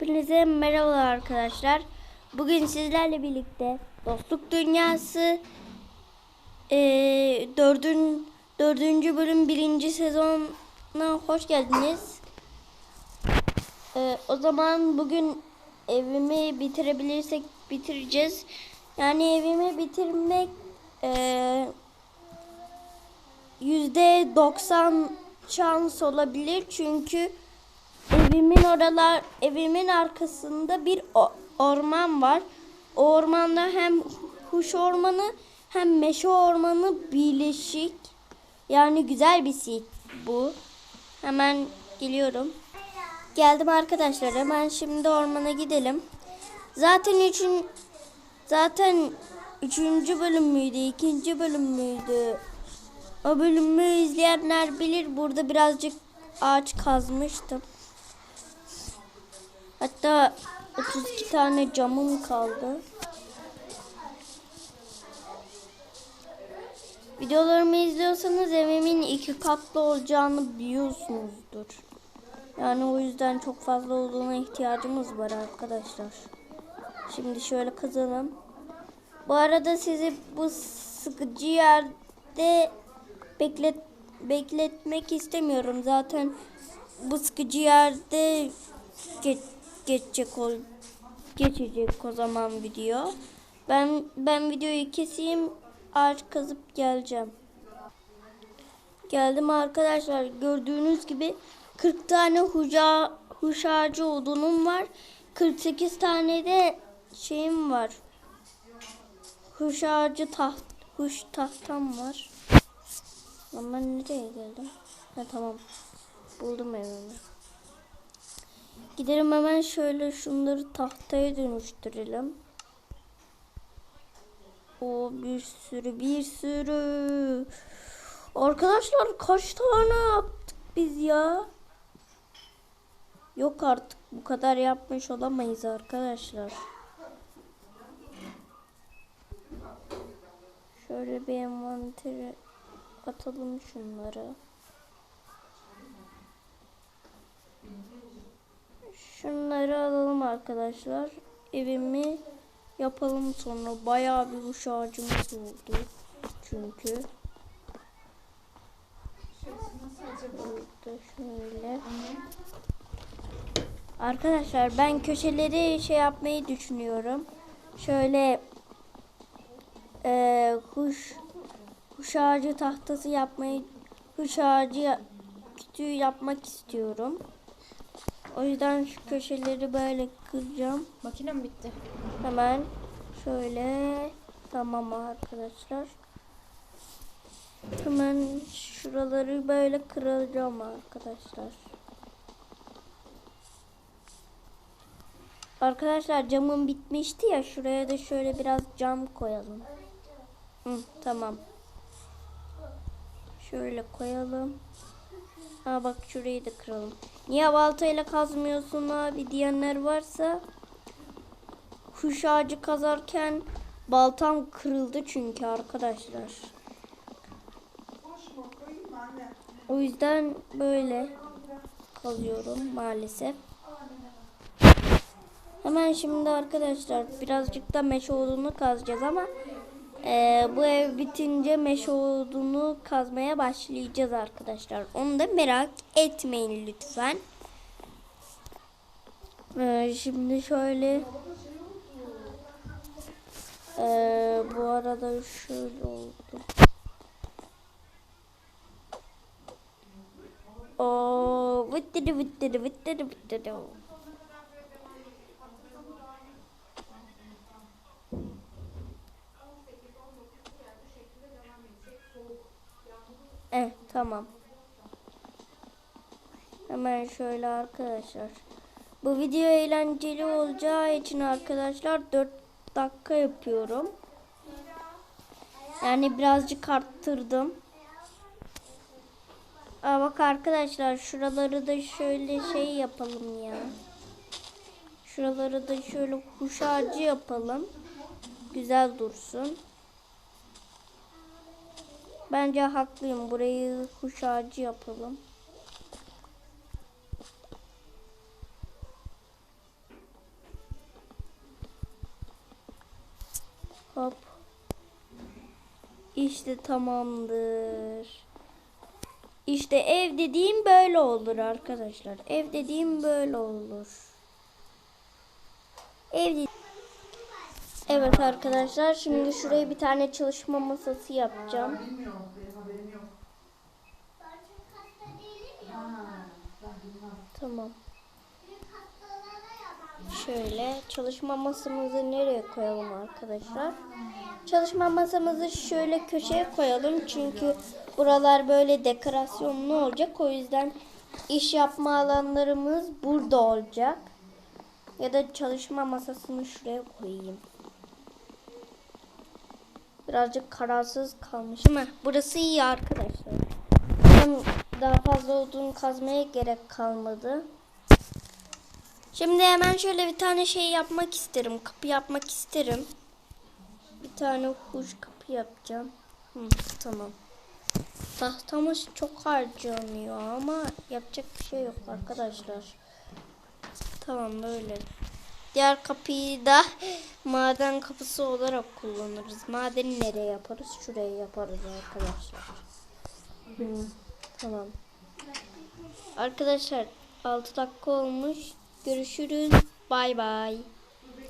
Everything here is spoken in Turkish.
Hepinize merhaba arkadaşlar. Bugün sizlerle birlikte Dostluk Dünyası eee dördün, dördüncü bölüm birinci sezonuna hoş geldiniz. Eee, o zaman bugün evimi bitirebilirsek bitireceğiz. Yani evimi bitirmek yüzde doksan şans olabilir çünkü evimin oralar evimin arkasında bir orman var. O ormanda hem kuş ormanı hem meşe ormanı birleşik. Yani güzel bir sit bu. Hemen geliyorum. Geldim arkadaşlar. Hemen şimdi ormana gidelim. Zaten üçün zaten üçüncü bölüm müydü, ikinci bölüm müydü? O bölümü izleyenler bilir. Burada birazcık ağaç kazmıştım. Hatta 32 tane camım kaldı. Videolarımı izliyorsanız evimin iki katlı olacağını biliyorsunuzdur. Yani o yüzden çok fazla olduğuna ihtiyacımız var arkadaşlar. Şimdi şöyle kazalım. Bu arada sizi bu sıkıcı yerde beklet bekletmek istemiyorum. Zaten bu sıkıcı yerde geç, geçecek ol geçecek o zaman video. Ben ben videoyu keseyim ağaç kazıp geleceğim. Geldim arkadaşlar. Gördüğünüz gibi 40 tane huca huş ağacı odunum var. 48 tane de şeyim var. Huş ağacı taht huş tahtam var. Lan nereye geldim? Ha tamam. Buldum evimi. Gidelim hemen şöyle şunları tahtaya dönüştürelim. O bir sürü bir sürü. Arkadaşlar kaç tane yaptık biz ya? Yok artık bu kadar yapmış olamayız arkadaşlar. Şöyle bir envantere atalım şunları. Şunları alalım arkadaşlar. Evimi yapalım sonra. Bayağı bir kuş ağacımız oldu. Çünkü. Şöyle. Arkadaşlar ben köşeleri şey yapmayı düşünüyorum. Şöyle eee kuş kuş ağacı tahtası yapmayı kuş ağacı kütüğü yapmak istiyorum. O yüzden şu köşeleri böyle kıracağım. Makinem bitti. Hemen şöyle tamam arkadaşlar. Hemen şuraları böyle kıracağım arkadaşlar. Arkadaşlar camım bitmişti ya şuraya da şöyle biraz cam koyalım. Hı, tamam. Şöyle koyalım. Ha bak şurayı da kıralım. Niye baltayla kazmıyorsun abi diyenler varsa kuş ağacı kazarken baltam kırıldı çünkü arkadaşlar. O yüzden böyle kazıyorum maalesef. Hemen şimdi arkadaşlar birazcık da meşe odunu kazacağız ama e, bu ev bitince meşe odunu kazmaya başlayacağız arkadaşlar. Onu da merak etmeyin lütfen. E, şimdi şöyle e, bu arada şöyle oldu. O vıttırı vıttırı vıttırı vıttırı. Tamam. Hemen şöyle arkadaşlar. Bu video eğlenceli olacağı için arkadaşlar 4 dakika yapıyorum. Yani birazcık arttırdım. Aa bak arkadaşlar şuraları da şöyle şey yapalım ya. Şuraları da şöyle kuş ağacı yapalım. Güzel dursun. Bence haklıyım. Burayı kuş ağacı yapalım. Hop. İşte tamamdır. İşte ev dediğim böyle olur arkadaşlar. Ev dediğim böyle olur. Ev dediğim Evet arkadaşlar şimdi şuraya bir tane çalışma masası yapacağım. Tamam. Şöyle çalışma masamızı nereye koyalım arkadaşlar? Çalışma masamızı şöyle köşeye koyalım çünkü buralar böyle dekorasyonlu olacak. O yüzden iş yapma alanlarımız burada olacak. Ya da çalışma masasını şuraya koyayım. Birazcık kararsız kalmışım. Heh, burası iyi arkadaşlar. Daha fazla odun kazmaya gerek kalmadı. Şimdi hemen şöyle bir tane şey yapmak isterim. Kapı yapmak isterim. Bir tane kuş kapı yapacağım. Hı, tamam. Tahtamız çok harcanıyor ama yapacak bir şey yok arkadaşlar. Tamam böyle. Diğer kapıyı da maden kapısı olarak kullanırız. Madeni nereye yaparız? Şuraya yaparız arkadaşlar. Hı, tamam. Arkadaşlar 6 dakika olmuş. Görüşürüz. Bay bay.